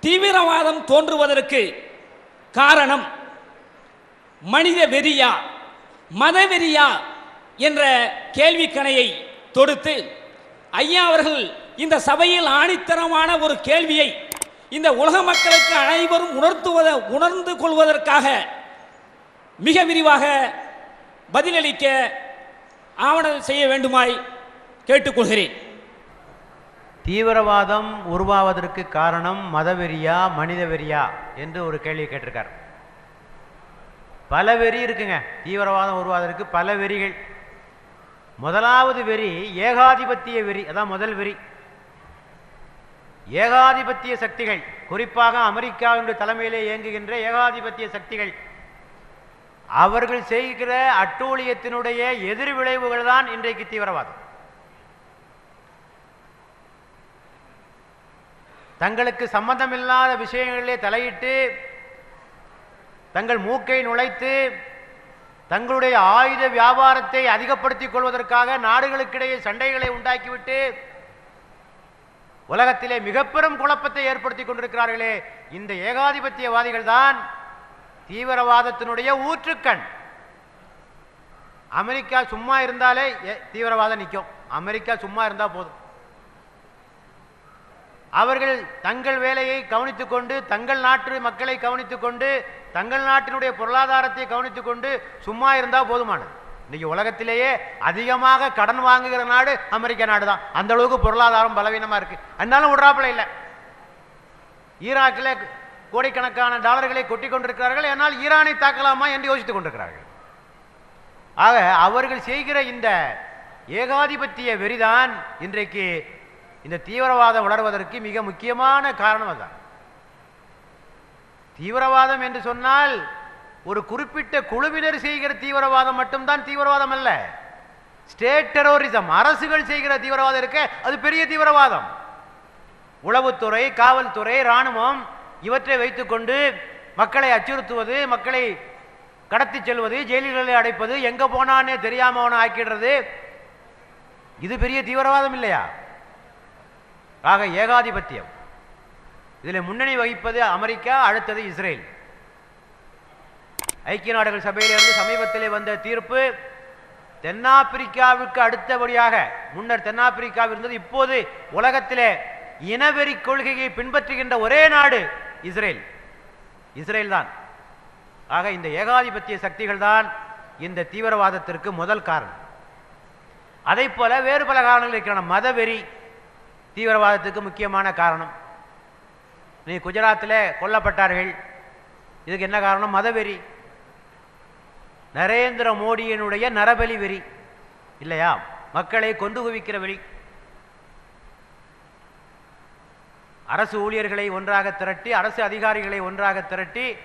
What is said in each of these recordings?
தீவிரவாதம் தோன்றுவதற்கு காரணம் மனித வெறியா மதவெறியா என்ற கேள்விக்கணையை தொடுத்து ஐயா அவர்கள் இந்த சபையில் ஆணித்தரமான ஒரு கேள்வியை இந்த உலக மக்களுக்கு அனைவரும் உணர்த்துவத உணர்ந்து கொள்வதற்காக மிக விரிவாக பதிலளிக்க ஆவணம் செய்ய வேண்டுமாய் கேட்டுக்கொள்கிறேன். தீவிரவாதம் உருவாவதற்கு காரணம் மதவெறியா மனித வெறியா என்று ஒரு கேள்வி கேட்டிருக்கார். பல வெறி இருக்குங்க. தீவிரவாதம் உருவாவதற்கு பல வெறிகள். முதலாவது வெறி ஏகாதிபத்திய வெறி. அதான் முதல் வெறி. ஏகாதிபத்திய சக்திகள். குறிப்பாக அமெரிக்காவினுடைய தலைமையிலே இயங்குகின்ற ஏகாதிபத்திய சக்திகள். அவர்கள் செய்கிற அட்டூழியத்தினுடைய எதிர் விளைவுகள் தான் இன்றைக்கு தீவிரவாதம். தங்களுக்கு சம்பந்தமில்லாத விஷயங்களிலே தலையிட்டு தங்கள் மூக்கை நுழைத்து தங்களுடைய ஆயுத வியாபாரத்தை அதிகப்படுத்திக் கொள்வதற்காக நாடுகளுக்கிடையே சண்டைகளை உண்டாக்கிவிட்டு உலகத்திலே மிக பெரும் குழப்பத்தை ஏற்படுத்தி கொண்டிருக்கிறார்களே. இந்த ஏகாதிபத்தியவாதிகள் தான் தீவிரவாதத்தினுடைய ஊற்றுக்கண். அமெரிக்கா சும்மா இருந்தாலே தீவிரவாதம் நிற்கும் அமெரிக்கா சும்மா இருந்தால் போதும். அவர்கள் தங்கள் வேலையை கவனித்துக் கொண்டு தங்கள் நாட்டு மக்களை கவனித்துக் கொண்டு தங்கள் நாட்டினுடைய பொருளாதாரத்தை கவனித்துக் கொண்டு சும்மா இருந்தா போதுமானது. இன்னைக்கு உலகத்திலேயே அதிகமாக கடன் வாங்குகிற நாடு அமெரிக்க நாடு தான் அந்த அளவுக்கு பொருளாதாரம் பலவீனமா இருக்கு. அதனால விடுறாப்புல இல்லை. ஈராக்கில் கோடிக்கணக்கான டாலர்களை கொட்டி கொண்டிருக்கிறார்கள். என்னால் ஈரானை தாக்கலாமா என்று யோசித்துக் கொண்டிருக்கிறார்கள். ஆக அவர்கள் செய்கிற இந்த ஏகாதிபத்திய வெறிதான் இன்றைக்கு இந்த தீவிரவாதம் வளர்வதற்கு மிக முக்கியமான காரணம் அதுதான். தீவிரவாதம் என்று சொன்னால் ஒரு குறிப்பிட்ட குழுவினர் செய்கிற தீவிரவாதம் மட்டும்தான் தீவிரவாதம் அல்ல. ஸ்டேட் டெரோரிசம் அரசுகள் செய்கிற தீவிரவாதம் இருக்க அது பெரிய தீவிரவாதம். உளவுத்துறை காவல்துறை இராணுவம் இவற்றை வைத்துக்கொண்டு மக்களை அச்சுறுத்துவது மக்களை கடத்தி செல்வது ஜெயில்களில் அடைப்பது எங்கே போனானே தெரியாமல் அவனை ஆக்கிடுறது. இது பெரிய தீவிரவாதம் இல்லையா? ஆக ஏகாதிபத்தியம். இதில் முன்னணி வகிப்பது அமெரிக்கா அடுத்தது இஸ்ரேல். ஐக்கிய நாடுகள் சபையிலிருந்து சமீபத்திலே வந்த தீர்ப்பு தென்னாப்பிரிக்காவுக்கு அடுத்தபடியாக முன்னர் தென்னாப்பிரிக்காவில் இருந்தது இப்போது உலகத்திலே இனவெறி கொள்கையை பின்பற்றுகின்ற ஒரே நாடு இஸ்ரேல். இஸ்ரேல் தான். ஆக இந்த ஏகாதிபத்திய சக்திகள் தான் இந்த தீவிரவாதத்திற்கு முதல் காரணம். அதை போல வேறு பல காரணங்கள் இருக்கின்றன. மதவெறி தீவிரவாதத்துக்கு முக்கியமான காரணம். நீ குஜராத்தில் கொல்லப்பட்டார்கள். இதுக்கு என்ன காரணம்? மதவெறி. நரேந்திர மோடியினுடைய நரபலி வெறி. இல்லையா? மக்களை கொண்டு குவிக்கிற வெறி. அரசு ஊழியர்களை ஒன்றாக திரட்டி அரசு அதிகாரிகளை ஒன்றாக திரட்டி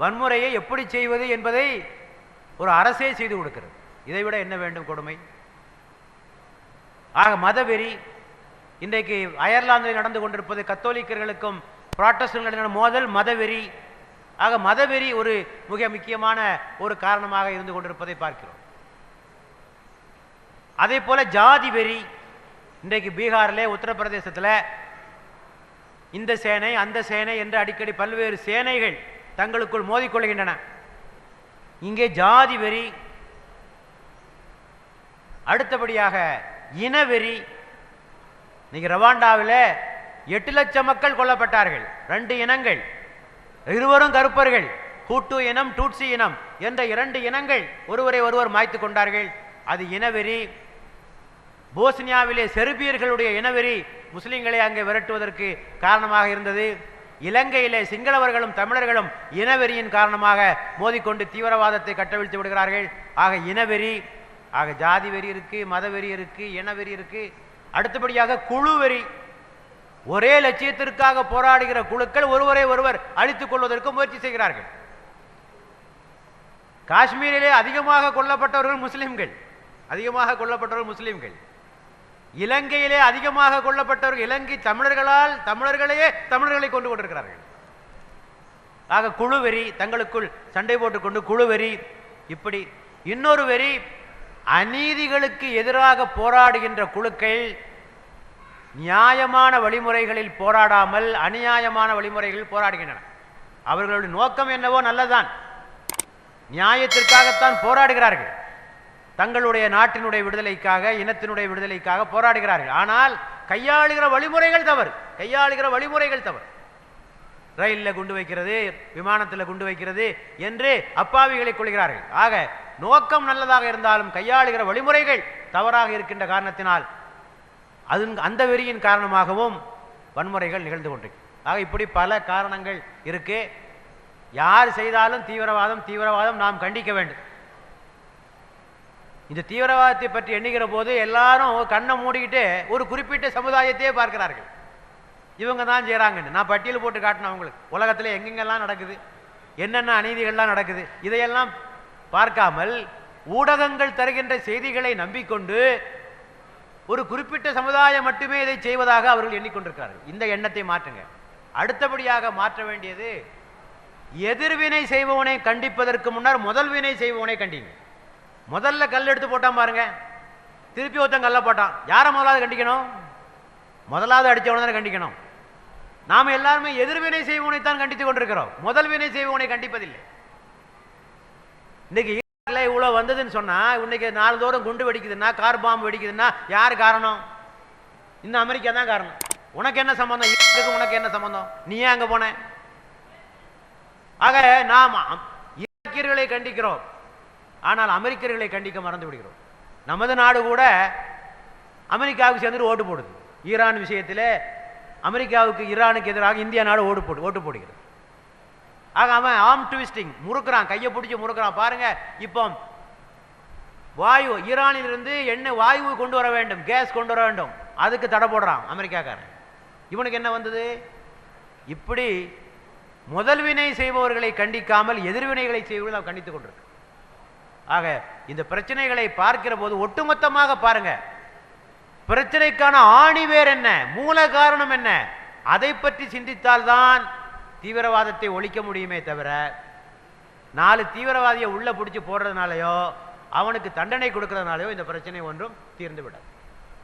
வன்முறையை எப்படி செய்வது என்பதை ஒரு அரசே செய்து கொடுக்கிறது. இதைவிட என்ன வேண்டும் கொடுமை? ஆக மதவெறி இன்றைக்கு அயர்லாந்தில் நடந்து கொண்டிருப்பது கத்தோலிக்கர்களுக்கும் புராட்டஸ்டன்களின் மோதல் மதவெறி. ஆக மதவெறி ஒரு மிக முக்கியமான ஒரு காரணமாக இருந்து கொண்டிருப்பதை பார்க்கிறோம். அதே போல ஜாதி வெறி. இன்றைக்கு பீகாரிலே உத்தரப்பிரதேசத்தில் இந்த சேனை அந்த சேனை என்று அடிக்கடி பல்வேறு சேனைகள் தங்களுக்குள் மோதிக்கொள்கின்றன. இங்கே ஜாதி வெறி. அடுத்தபடியாக இனவெறி இன்னைக்கு ரவாண்டாவில் எட்டு லட்சம் மக்கள் கொல்லப்பட்டார்கள். ரெண்டு இனங்கள். இருவரும் கருப்பர்கள். ஹூட்டு இனம் டூட்சி இனம். என்ற இரண்டு இனங்கள் ஒருவரை ஒருவர் மாய்த்து கொண்டார்கள். அது இனவெறி. போஸ்னியாவிலே செருபியர்களுடைய இனவெறி முஸ்லிம்களை அங்கே விரட்டுவதற்கு காரணமாக இருந்தது. இலங்கையிலே சிங்களவர்களும் தமிழர்களும் இனவெறியின் காரணமாக மோதிக்கொண்டு தீவிரவாதத்தை கட்டவிழ்த்து விடுகிறார்கள். ஆக இனவெறி ஆக ஜாதி வெறி இருக்கு மதவெறி இருக்கு இனவெறி இருக்கு. அடுத்தபடியாக குழு வெறி ஒரே லட்சியத்திற்காக போராடுகிற குழுக்கள் ஒருவரை ஒருவர் அழித்துக் கொள்வதற்கு முயற்சி செய்கிறார்கள். காஷ்மீரிலே அதிகமாக கொல்லப்பட்டவர்கள் முஸ்லிம்கள். அதிகமாக கொல்லப்பட்டவர்கள் முஸ்லிம்கள். இலங்கையிலே அதிகமாக கொல்லப்பட்டவர்கள் இலங்கை தமிழர்களால் தமிழர்களையே தமிழர்களை கொண்டு கொண்டிருக்கிறார்கள். ஆக குழு வெறி தங்களுக்குள் சண்டை போட்டுக்கொண்டு குழு வெறி இப்படி இன்னொரு வெறி அநீதிகளுக்கு எதிராக போராடுகின்ற குழுக்கள் நியாயமான வழிமுறைகளில் போராடாமல் அநியாயமான வழிமுறைகளில் போராடுகின்றன. அவர்களுடைய நோக்கம் என்னவோ நல்லதுதான். நியாயத்திற்காகத்தான் போராடுகிறார்கள். தங்களுடைய நாட்டினுடைய விடுதலைக்காக இனத்தினுடைய விடுதலைக்காக போராடுகிறார்கள். ஆனால் கையாளுகிற வழிமுறைகள் தவறு. கையாளுகிற வழிமுறைகள் தவறு. ரயிலில் குண்டு வைக்கிறது விமானத்தில் குண்டு வைக்கிறது என்று அப்பாவிகளை கொள்கிறார்கள். ஆக நோக்கம் நல்லதாக இருந்தாலும் கையாளுகிற வழிமுறைகள் தவறாக இருக்கின்ற காரணத்தினால் அது அந்த வெறியின் காரணமாகவும் வன்முறைகள் நிகழ்ந்து கொண்டிருக்கு. ஆக இப்படி பல காரணங்கள் இருக்கு. யார் செய்தாலும் தீவிரவாதம் தீவிரவாதம் நாம் கண்டிக்க வேண்டும். இந்த தீவிரவாதத்தை பற்றி எண்ணுகிற போது எல்லாரும் கண்ணை மூடிக்கிட்டு ஒரு குறிப்பிட்ட சமுதாயத்தையே பார்க்கிறார்கள். இவங்க தான் செய்கிறாங்கன்னு நான் பட்டியல் போட்டு காட்டினேன் அவங்களுக்கு. உலகத்தில் எங்கெங்கெல்லாம் நடக்குது? என்னென்ன அநீதிகள்லாம் நடக்குது? இதையெல்லாம் பார்க்காமல் ஊடகங்கள் தருகின்ற செய்திகளை நம்பிக்கொண்டு ஒரு குறிப்பிட்ட சமுதாயம் மட்டுமே இதை செய்வதாக அவர்கள் எண்ணிக்கொண்டிருக்கிறார்கள். இந்த எண்ணத்தை மாற்றுங்க. அடுத்தபடியாக மாற்ற வேண்டியது எதிர்வினை செய்பவனை கண்டிப்பதற்கு முன்னர் முதல் வினை செய்பவனை கண்டிங்க. முதல்ல கல் எடுத்து போட்டான் பாருங்க. திருப்பி ஒருத்தன் கல்ல போட்டான். யாரை முதலாவது கண்டிக்கணும்? முதலாவது அடித்தவனை தானே கண்டிக்கணும். நாம எல்லாருமே எதிர்வினை செய்பவனைத்தான் கண்டித்துக் கொண்டிருக்கிறோம். முதல் வினை செய்வோனை கண்டிப்பதில்லை. இன்னைக்கு ஈராக்ல இவ்வளவு வந்ததுன்னு சொன்னா இன்னைக்கு நாலுதோறும் குண்டு வெடிக்குதுன்னா கார் பாம்பு வெடிக்குதுன்னா யார் காரணம்? இந்த அமெரிக்கா தான் காரணம். உனக்கு என்ன சம்பந்தம்? ஈராக்கு உனக்கு என்ன சம்பந்தம்? நீ ஏன் அங்க போன? ஆக நாம் ஈராக்கியர்களை கண்டிக்கிறோம். ஆனால் அமெரிக்கர்களை கண்டிக்க மறந்து விடுகிறோம். நமது நாடு கூட அமெரிக்காவுக்கு சேர்ந்துட்டு ஓட்டு போடுது. ஈரான் விஷயத்திலே அமெரிக்காவுக்கு ஈரானுக்கு எதிராக இந்தியா நாடு ஓட்டு போடு ஓட்டு போடுகிறது. ஆக அவன் ஆம் ட்விஸ்டிங் முறுக்கிறான் கையை பிடிச்சி முறுக்கிறான். பாருங்க இப்போ வாயு ஈரானிலிருந்து எண்ணெய் வாயு கொண்டு வர வேண்டும் கேஸ் கொண்டு வர வேண்டும். அதுக்கு தடை போடுறான் அமெரிக்காக்காரன். இவனுக்கு என்ன வந்தது? இப்படி முதல் வினை செய்பவர்களை கண்டிக்காமல் எதிர்வினைகளை செய்வதை நாம் கண்டித்துக் கொண்டிருக்கு ஆக இந்த பிரச்சனைகளை பார்க்கிற போது ஒட்டுமொத்தமாக பாருங்கள் பிரச்சனைக்கான ஆணி வேர் என்ன? மூல காரணம் என்ன? அதை பற்றி சிந்தித்தால்தான் தீவிரவாதத்தை ஒழிக்க முடியுமே தவிர நாலு தீவிரவாதியை உள்ளே பிடிச்சி போடுறதுனாலயோ அவனுக்கு தண்டனை கொடுக்கறதுனாலையோ இந்த பிரச்சனை ஒன்றும் தீர்ந்து விடாது